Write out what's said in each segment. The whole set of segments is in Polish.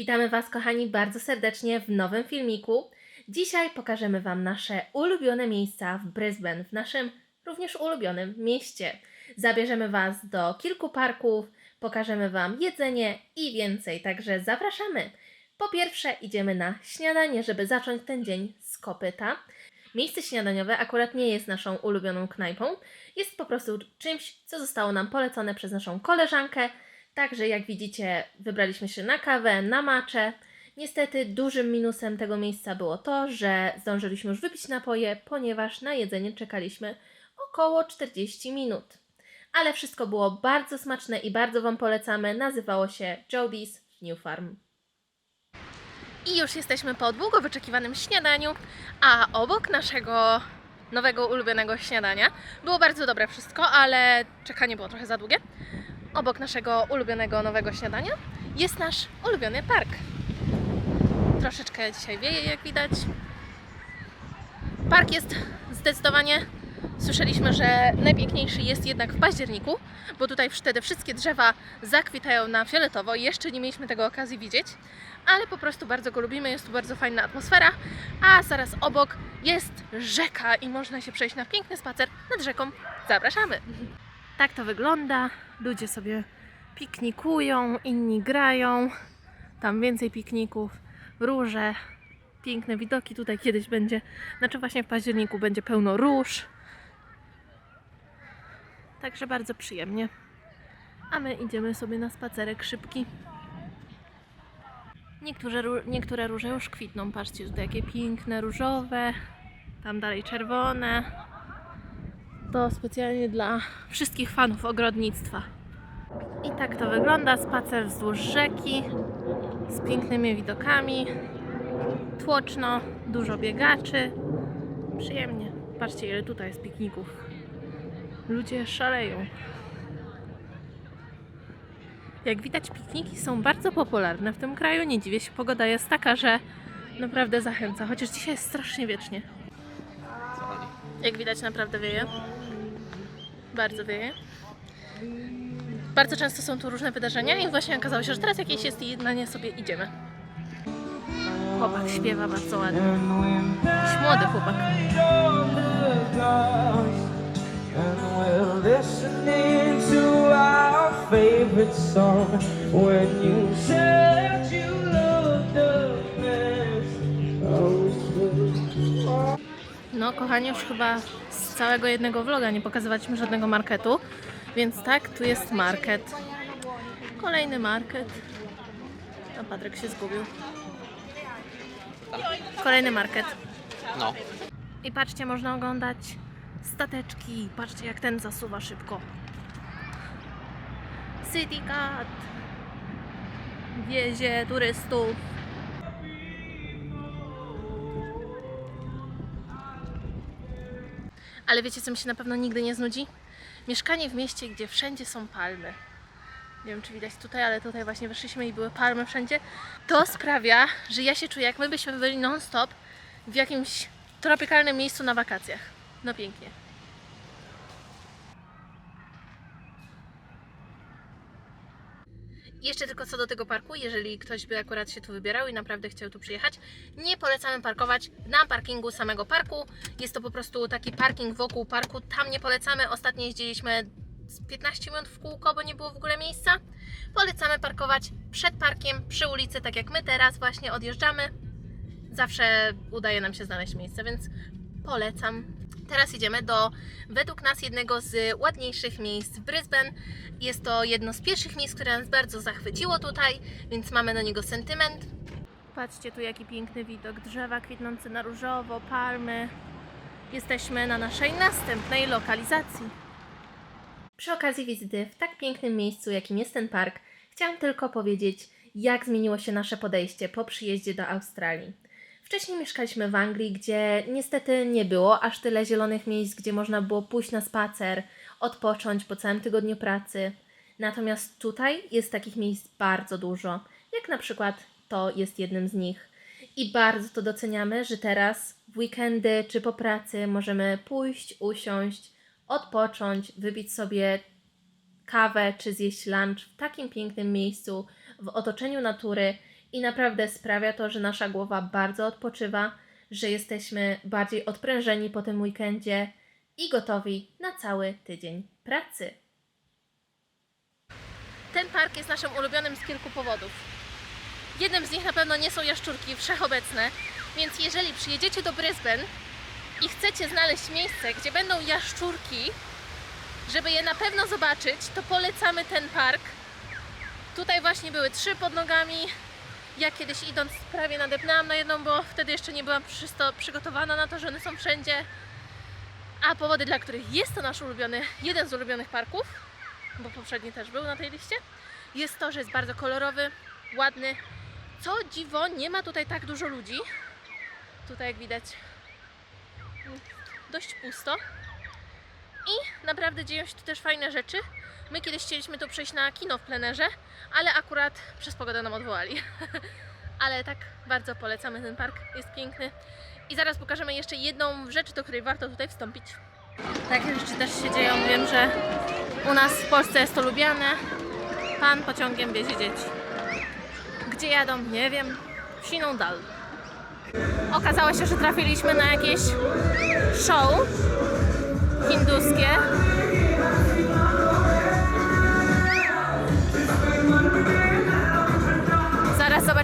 Witamy Was, kochani, bardzo serdecznie w nowym filmiku. Dzisiaj pokażemy Wam nasze ulubione miejsca w Brisbane, w naszym również ulubionym mieście. Zabierzemy Was do kilku parków, pokażemy Wam jedzenie i więcej, także zapraszamy. Po pierwsze, idziemy na śniadanie, żeby zacząć ten dzień z kopyta. Miejsce śniadaniowe akurat nie jest naszą ulubioną knajpą, jest po prostu czymś, co zostało nam polecone przez naszą koleżankę. Także jak widzicie, wybraliśmy się na kawę, na macze. Niestety dużym minusem tego miejsca było to, że zdążyliśmy już wypić napoje, ponieważ na jedzenie czekaliśmy około 40 minut. Ale wszystko było bardzo smaczne i bardzo Wam polecamy. Nazywało się Jody's New Farm. I już jesteśmy po długo wyczekiwanym śniadaniu, a obok naszego nowego ulubionego śniadania było bardzo dobre wszystko, ale czekanie było trochę za długie. Obok naszego ulubionego nowego śniadania jest nasz ulubiony park. Troszeczkę dzisiaj wieje, jak widać. Park jest zdecydowanie, słyszeliśmy, że najpiękniejszy jest jednak w październiku, bo tutaj wtedy wszystkie drzewa zakwitają na fioletowo. Jeszcze nie mieliśmy tego okazji widzieć, ale po prostu bardzo go lubimy. Jest tu bardzo fajna atmosfera, a zaraz obok jest rzeka i można się przejść na piękny spacer nad rzeką. Zapraszamy! Tak to wygląda. Ludzie sobie piknikują, inni grają. Tam więcej pikników, róże, piękne widoki. Tutaj kiedyś będzie, znaczy właśnie w październiku będzie pełno róż. Także bardzo przyjemnie. A my idziemy sobie na spacerek szybki. Niektóre, niektóre róże już kwitną. Patrzcie, tutaj jakie piękne różowe. Tam dalej czerwone. To specjalnie dla wszystkich fanów ogrodnictwa. I tak to wygląda. Spacer wzdłuż rzeki z pięknymi widokami. Tłoczno, dużo biegaczy. Przyjemnie. Patrzcie, ile tutaj jest pikników. Ludzie szaleją. Jak widać, pikniki są bardzo popularne w tym kraju. Nie dziwię się, pogoda jest taka, że naprawdę zachęca. Chociaż dzisiaj jest strasznie wiecznie. Jak widać, naprawdę wieje. Bardzo wieje. Bardzo często są tu różne wydarzenia i właśnie okazało się, że teraz jakieś jest i na nie sobie idziemy. Chłopak śpiewa bardzo ładnie. Jakiś młody chłopak. No, kochani, już chyba całego jednego vloga nie pokazywaliśmy żadnego marketu, więc tak, tu jest market. Kolejny market. A Patryk się zgubił. Kolejny market. No. I patrzcie, można oglądać stateczki. Patrzcie, jak ten zasuwa szybko. City Cat wiezie turystów. Ale wiecie, co mi się na pewno nigdy nie znudzi? Mieszkanie w mieście, gdzie wszędzie są palmy. Nie wiem, czy widać tutaj, ale tutaj właśnie weszliśmy i były palmy wszędzie. To sprawia, że ja się czuję, jak my byśmy byli non-stop w jakimś tropikalnym miejscu na wakacjach. No pięknie. Jeszcze tylko co do tego parku, jeżeli ktoś by akurat się tu wybierał i naprawdę chciał tu przyjechać, nie polecamy parkować na parkingu samego parku. Jest to po prostu taki parking wokół parku. Tam nie polecamy. Ostatnio jeździliśmy z 15 minut w kółko, bo nie było w ogóle miejsca. Polecamy parkować przed parkiem, przy ulicy, tak jak my teraz właśnie odjeżdżamy. Zawsze udaje nam się znaleźć miejsce, więc polecam. Teraz idziemy do, według nas, jednego z ładniejszych miejsc w Brisbane. Jest to jedno z pierwszych miejsc, które nas bardzo zachwyciło tutaj, więc mamy do niego sentyment. Patrzcie tu jaki piękny widok, drzewa kwitnące na różowo, palmy. Jesteśmy na naszej następnej lokalizacji. Przy okazji wizyty w tak pięknym miejscu, jakim jest ten park, chciałam tylko powiedzieć, jak zmieniło się nasze podejście po przyjeździe do Australii. Wcześniej mieszkaliśmy w Anglii, gdzie niestety nie było aż tyle zielonych miejsc, gdzie można było pójść na spacer, odpocząć po całym tygodniu pracy. Natomiast tutaj jest takich miejsc bardzo dużo, jak na przykład to jest jednym z nich. I bardzo to doceniamy, że teraz w weekendy czy po pracy możemy pójść, usiąść, odpocząć, wypić sobie kawę czy zjeść lunch w takim pięknym miejscu, w otoczeniu natury i naprawdę sprawia to, że nasza głowa bardzo odpoczywa, że jesteśmy bardziej odprężeni po tym weekendzie i gotowi na cały tydzień pracy. Ten park jest naszym ulubionym z kilku powodów. Jednym z nich na pewno nie są jaszczurki wszechobecne, więc jeżeli przyjedziecie do Brisbane i chcecie znaleźć miejsce, gdzie będą jaszczurki, żeby je na pewno zobaczyć, to polecamy ten park. Tutaj właśnie były trzy pod nogami. Ja kiedyś idąc prawie nadepnęłam na jedną, bo wtedy jeszcze nie byłam przygotowana na to, że one są wszędzie. A powody, dla których jest to nasz ulubiony, jeden z ulubionych parków, bo poprzedni też był na tej liście, jest to, że jest bardzo kolorowy, ładny. Co dziwo, nie ma tutaj tak dużo ludzi. Tutaj jak widać dość pusto. I naprawdę dzieją się tu też fajne rzeczy. My kiedyś chcieliśmy tu przyjść na kino w plenerze, ale akurat przez pogodę nam odwołali. ale tak bardzo polecamy ten park, jest piękny. I zaraz pokażemy jeszcze jedną rzecz, do której warto tutaj wstąpić. Takie rzeczy też się dzieją. Wiem, że u nas w Polsce jest to lubiane. Pan pociągiem wiezie dzieci. Gdzie jadą? Nie wiem. Siną dal. Okazało się, że trafiliśmy na jakieś show hinduskie.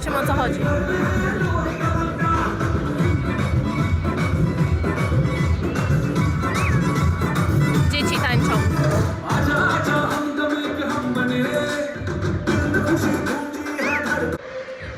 Zobaczymy o co chodzi. Dzieci tańczą.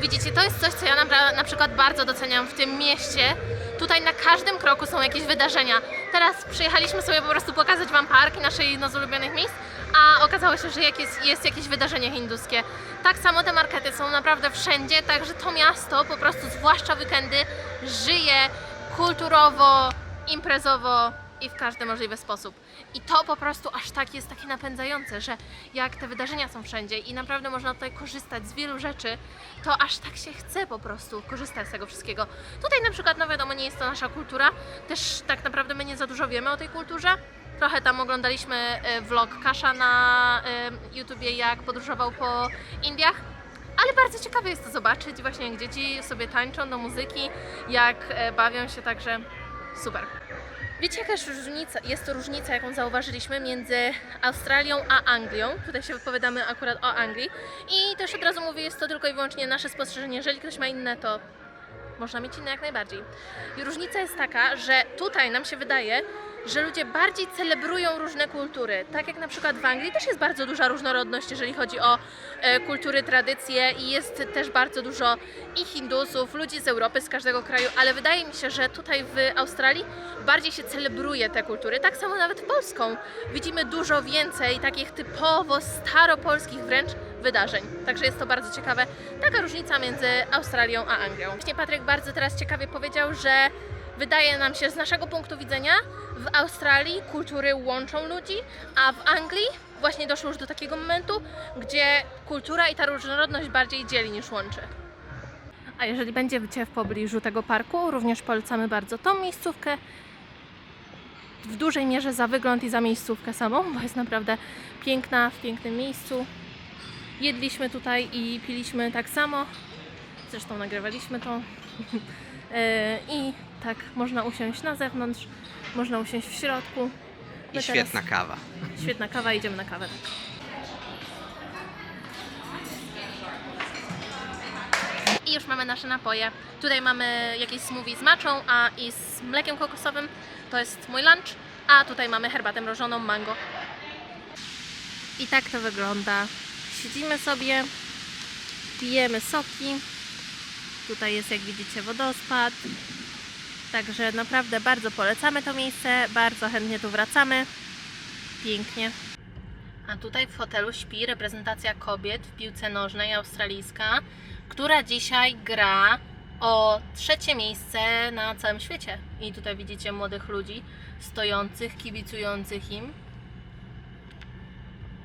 Widzicie, to jest coś, co ja na, na przykład bardzo doceniam w tym mieście. Tutaj na każdym kroku są jakieś wydarzenia. Teraz przyjechaliśmy sobie po prostu pokazać Wam park i nasze jedno z ulubionych miejsc, a okazało się, że jest, jest jakieś wydarzenie hinduskie. Tak samo te markety są naprawdę wszędzie, także to miasto po prostu, zwłaszcza weekendy, żyje kulturowo, imprezowo i w każdy możliwy sposób. I to po prostu aż tak jest takie napędzające, że jak te wydarzenia są wszędzie i naprawdę można tutaj korzystać z wielu rzeczy, to aż tak się chce po prostu korzystać z tego wszystkiego. Tutaj na przykład, no wiadomo, nie jest to nasza kultura, też tak naprawdę my nie za dużo wiemy o tej kulturze. Trochę tam oglądaliśmy e, vlog Kasza na e, YouTubie, jak podróżował po Indiach. Ale bardzo ciekawe jest to zobaczyć, właśnie jak dzieci sobie tańczą do muzyki, jak e, bawią się, także super. Wiecie, jaka jest różnica, jest to różnica, jaką zauważyliśmy między Australią a Anglią. Tutaj się wypowiadamy akurat o Anglii. I też od razu mówię, jest to tylko i wyłącznie nasze spostrzeżenie. Jeżeli ktoś ma inne, to można mieć inne jak najbardziej. I różnica jest taka, że tutaj nam się wydaje, że ludzie bardziej celebrują różne kultury. Tak jak na przykład w Anglii też jest bardzo duża różnorodność, jeżeli chodzi o e, kultury, tradycje i jest też bardzo dużo i Hindusów, ludzi z Europy, z każdego kraju, ale wydaje mi się, że tutaj w Australii bardziej się celebruje te kultury. Tak samo nawet Polską. Widzimy dużo więcej takich typowo staropolskich wręcz wydarzeń. Także jest to bardzo ciekawe. Taka różnica między Australią a Anglią. Właśnie Patryk bardzo teraz ciekawie powiedział, że wydaje nam się z naszego punktu widzenia w Australii kultury łączą ludzi, a w Anglii właśnie doszło już do takiego momentu, gdzie kultura i ta różnorodność bardziej dzieli niż łączy. A jeżeli będziecie w pobliżu tego parku, również polecamy bardzo tą miejscówkę. W dużej mierze za wygląd i za miejscówkę samą, bo jest naprawdę piękna, w pięknym miejscu. Jedliśmy tutaj i piliśmy tak samo. Zresztą nagrywaliśmy to. E, I tak można usiąść na zewnątrz, można usiąść w środku. My I teraz- świetna kawa. Świetna kawa, idziemy na kawę. Tak. I już mamy nasze napoje. Tutaj mamy jakieś smoothie z maczą, a i z mlekiem kokosowym. To jest mój lunch. A tutaj mamy herbatę mrożoną mango. I tak to wygląda. Siedzimy sobie, pijemy soki. Tutaj jest, jak widzicie, wodospad. Także naprawdę bardzo polecamy to miejsce, bardzo chętnie tu wracamy. Pięknie. A tutaj w hotelu śpi reprezentacja kobiet w piłce nożnej australijska, która dzisiaj gra o trzecie miejsce na całym świecie. I tutaj widzicie młodych ludzi stojących, kibicujących im.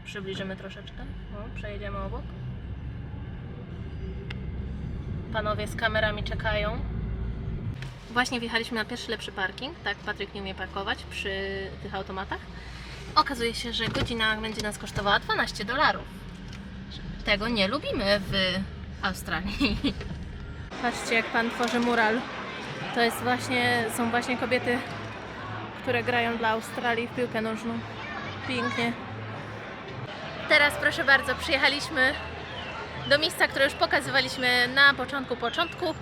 Przybliżymy troszeczkę. O, przejedziemy obok. Panowie z kamerami czekają. Właśnie wjechaliśmy na pierwszy lepszy parking. Tak, Patryk nie umie parkować przy tych automatach. Okazuje się, że godzina będzie nas kosztowała 12 dolarów. Tego nie lubimy w Australii. Patrzcie, jak pan tworzy mural. To jest właśnie, są właśnie kobiety, które grają dla Australii w piłkę nożną. Pięknie. Teraz proszę bardzo, przyjechaliśmy do miejsca, które już pokazywaliśmy na początku początku.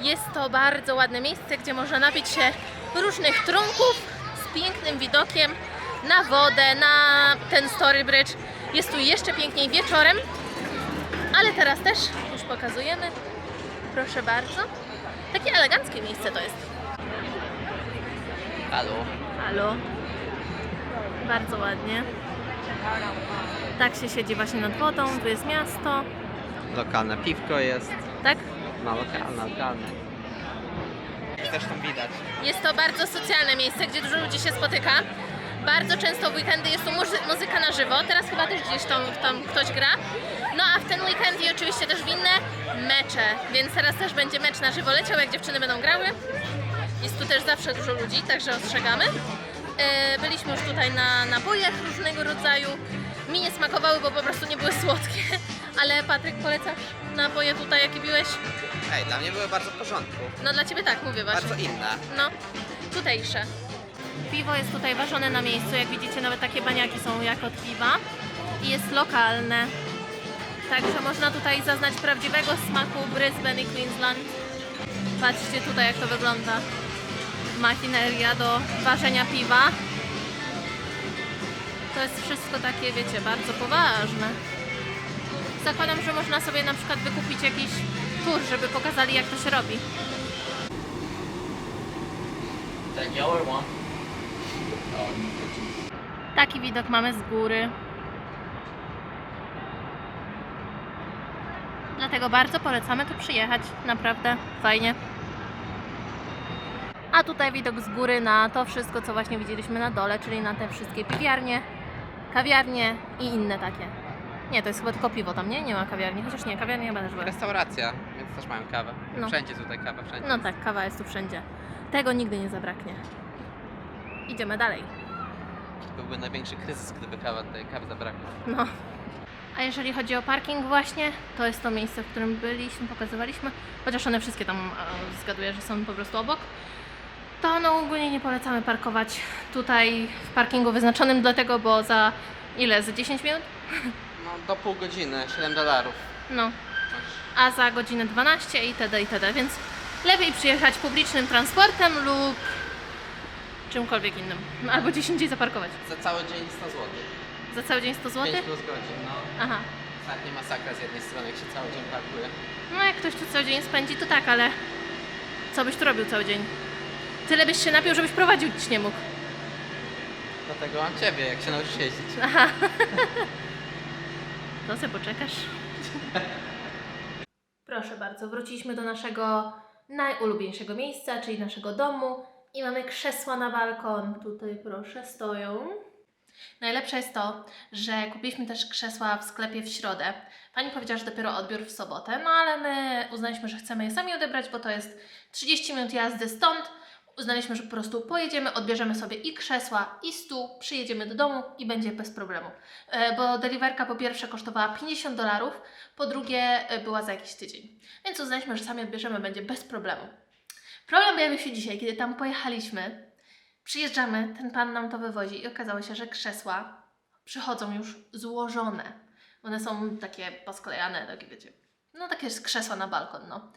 Jest to bardzo ładne miejsce, gdzie można napić się różnych trunków z pięknym widokiem na wodę, na ten Story Bridge. Jest tu jeszcze piękniej wieczorem, ale teraz też już pokazujemy. Proszę bardzo. Takie eleganckie miejsce to jest. Halo. Halo. Bardzo ładnie. Tak się siedzi właśnie nad wodą, tu jest miasto. Lokalne piwko jest. Tak? No lokalne, lokalne. Zresztą widać. Jest to bardzo socjalne miejsce, gdzie dużo ludzi się spotyka. Bardzo często w weekendy jest tu muzy- muzyka na żywo. Teraz chyba też gdzieś tam, tam ktoś gra. No a w ten weekend i oczywiście też w inne mecze. Więc teraz też będzie mecz na żywo leciał, jak dziewczyny będą grały. Jest tu też zawsze dużo ludzi, także ostrzegamy. E, Byliśmy już tutaj na nabojach różnego rodzaju. Mi nie smakowały, bo po prostu nie były słodkie. Ale Patryk, polecasz naboje tutaj, jakie piłeś? Ej, dla mnie były bardzo w porządku. No dla Ciebie tak, mówię właśnie. Bardzo inne. No, tutejsze. Piwo jest tutaj ważone na miejscu, jak widzicie nawet takie baniaki są jak od piwa i jest lokalne. Także można tutaj zaznać prawdziwego smaku Brisbane i Queensland. Patrzcie tutaj jak to wygląda. Machineria do ważenia piwa. To jest wszystko takie, wiecie, bardzo poważne. Zakładam, że można sobie na przykład wykupić jakiś tur, żeby pokazali jak to się robi. That yellow one. Taki widok mamy z góry. Dlatego bardzo polecamy tu przyjechać. Naprawdę fajnie. A tutaj widok z góry na to wszystko, co właśnie widzieliśmy na dole, czyli na te wszystkie piwiarnie, kawiarnie i inne takie. Nie, to jest chyba tylko piwo tam, nie? Nie ma kawiarni, chociaż nie, kawiarnie chyba też były. Restauracja, więc też mają kawę. No. Wszędzie tutaj kawa, wszędzie. No tak, kawa jest tu wszędzie. Tego nigdy nie zabraknie. Idziemy dalej. Byłby największy kryzys, gdyby kawa tej kawy zabrakło. No. A jeżeli chodzi o parking właśnie, to jest to miejsce, w którym byliśmy, pokazywaliśmy, chociaż one wszystkie tam e, zgaduję, że są po prostu obok, to no ogólnie nie polecamy parkować tutaj w parkingu wyznaczonym dlatego, bo za ile? Za 10 minut? No do pół godziny, 7 dolarów. No. A za godzinę 12 itd. itd. Więc lepiej przyjechać publicznym transportem lub czymkolwiek innym. Albo gdzieś indziej zaparkować. Za cały dzień 100 zł. Za cały dzień 100 zł? 5 plus godzin, no. Aha. Ostatnia masakra z jednej strony, jak się cały dzień parkuje. No jak ktoś tu cały dzień spędzi, to tak, ale co byś tu robił cały dzień? Tyle byś się napił, żebyś prowadził dziś nie mógł. Dlatego mam ciebie, jak się nauczysz jeździć. Aha. To se poczekasz. Proszę bardzo, wróciliśmy do naszego najulubieńszego miejsca, czyli naszego domu i mamy krzesła na balkon. Tutaj proszę, stoją. Najlepsze jest to, że kupiliśmy też krzesła w sklepie w środę. Pani powiedziała, że dopiero odbiór w sobotę, no ale my uznaliśmy, że chcemy je sami odebrać, bo to jest 30 minut jazdy stąd. Uznaliśmy, że po prostu pojedziemy, odbierzemy sobie i krzesła, i stół, przyjedziemy do domu i będzie bez problemu. E, Bo deliverka po pierwsze kosztowała 50 dolarów, po drugie e, była za jakiś tydzień. Więc uznaliśmy, że sami odbierzemy, będzie bez problemu. Problem pojawił się dzisiaj, kiedy tam pojechaliśmy. Przyjeżdżamy, ten pan nam to wywozi i okazało się, że krzesła przychodzą już złożone. One są takie posklejane, takie wiecie, no takie krzesła na balkon, no.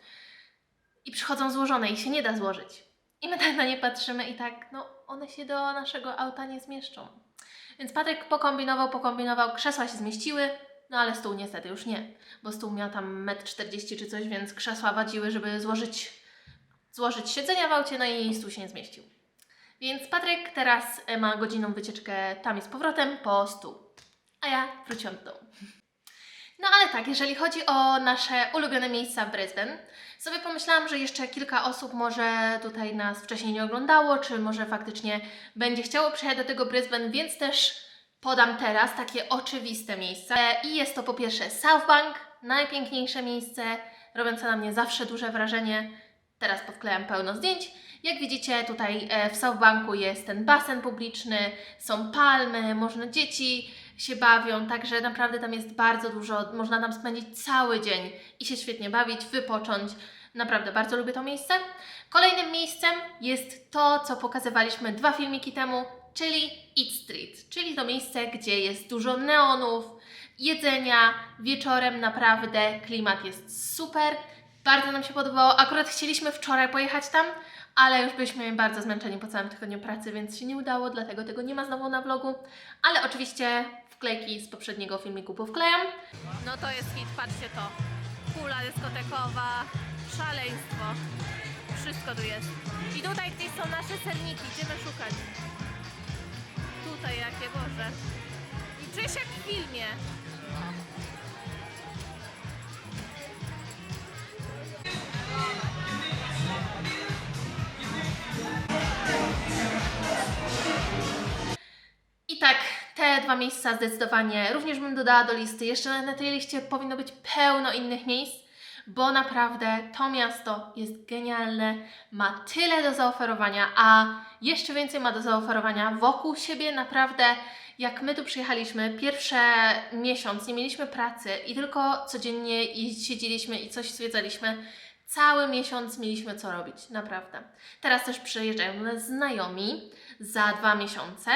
I przychodzą złożone i się nie da złożyć. I my tak na nie patrzymy i tak, no one się do naszego auta nie zmieszczą. Więc Patryk pokombinował, pokombinował, krzesła się zmieściły, no ale stół niestety już nie, bo stół miał tam 1,40 m czy coś, więc krzesła wadziły, żeby złożyć, złożyć siedzenia w aucie, no i stół się nie zmieścił. Więc Patryk teraz e, ma godzinną wycieczkę tam i z powrotem po stół. A ja wróciłam do domu. No ale tak, jeżeli chodzi o nasze ulubione miejsca w Brisbane, sobie pomyślałam, że jeszcze kilka osób może tutaj nas wcześniej nie oglądało, czy może faktycznie będzie chciało przyjechać do tego Brisbane, więc też podam teraz takie oczywiste miejsca. I jest to po pierwsze South Bank, najpiękniejsze miejsce, robiące na mnie zawsze duże wrażenie. Teraz podklejam pełno zdjęć. Jak widzicie, tutaj e, w South Banku jest ten basen publiczny, są palmy, można dzieci się bawią, także naprawdę tam jest bardzo dużo, można tam spędzić cały dzień i się świetnie bawić, wypocząć. Naprawdę bardzo lubię to miejsce. Kolejnym miejscem jest to, co pokazywaliśmy dwa filmiki temu, czyli Eat Street, czyli to miejsce, gdzie jest dużo neonów, jedzenia, wieczorem naprawdę klimat jest super. Bardzo nam się podobało. Akurat chcieliśmy wczoraj pojechać tam, ale już byliśmy bardzo zmęczeni po całym tygodniu pracy, więc się nie udało, dlatego tego nie ma znowu na vlogu. Ale oczywiście wklejki z poprzedniego filmiku powklejam. No to jest hit, patrzcie to. Kula dyskotekowa, szaleństwo. Wszystko tu jest. I tutaj gdzieś są nasze serniki, idziemy szukać. Tutaj jakie, Boże. I jak w filmie. Dwa miejsca zdecydowanie również bym dodała do listy. Jeszcze na tej liście powinno być pełno innych miejsc, bo naprawdę to miasto jest genialne, ma tyle do zaoferowania, a jeszcze więcej ma do zaoferowania wokół siebie. Naprawdę, jak my tu przyjechaliśmy, pierwszy miesiąc nie mieliśmy pracy i tylko codziennie siedzieliśmy i coś zwiedzaliśmy. Cały miesiąc mieliśmy co robić, naprawdę. Teraz też przyjeżdżają znajomi za dwa miesiące.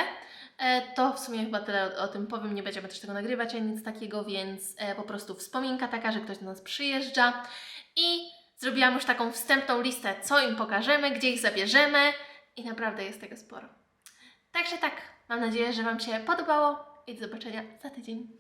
E, To w sumie chyba tyle o, tym powiem, nie będziemy też tego nagrywać ani nic takiego, więc e, po prostu wspominka taka, że ktoś do nas przyjeżdża i zrobiłam już taką wstępną listę, co im pokażemy, gdzie ich zabierzemy i naprawdę jest tego sporo. Także tak, mam nadzieję, że Wam się podobało i do zobaczenia za tydzień.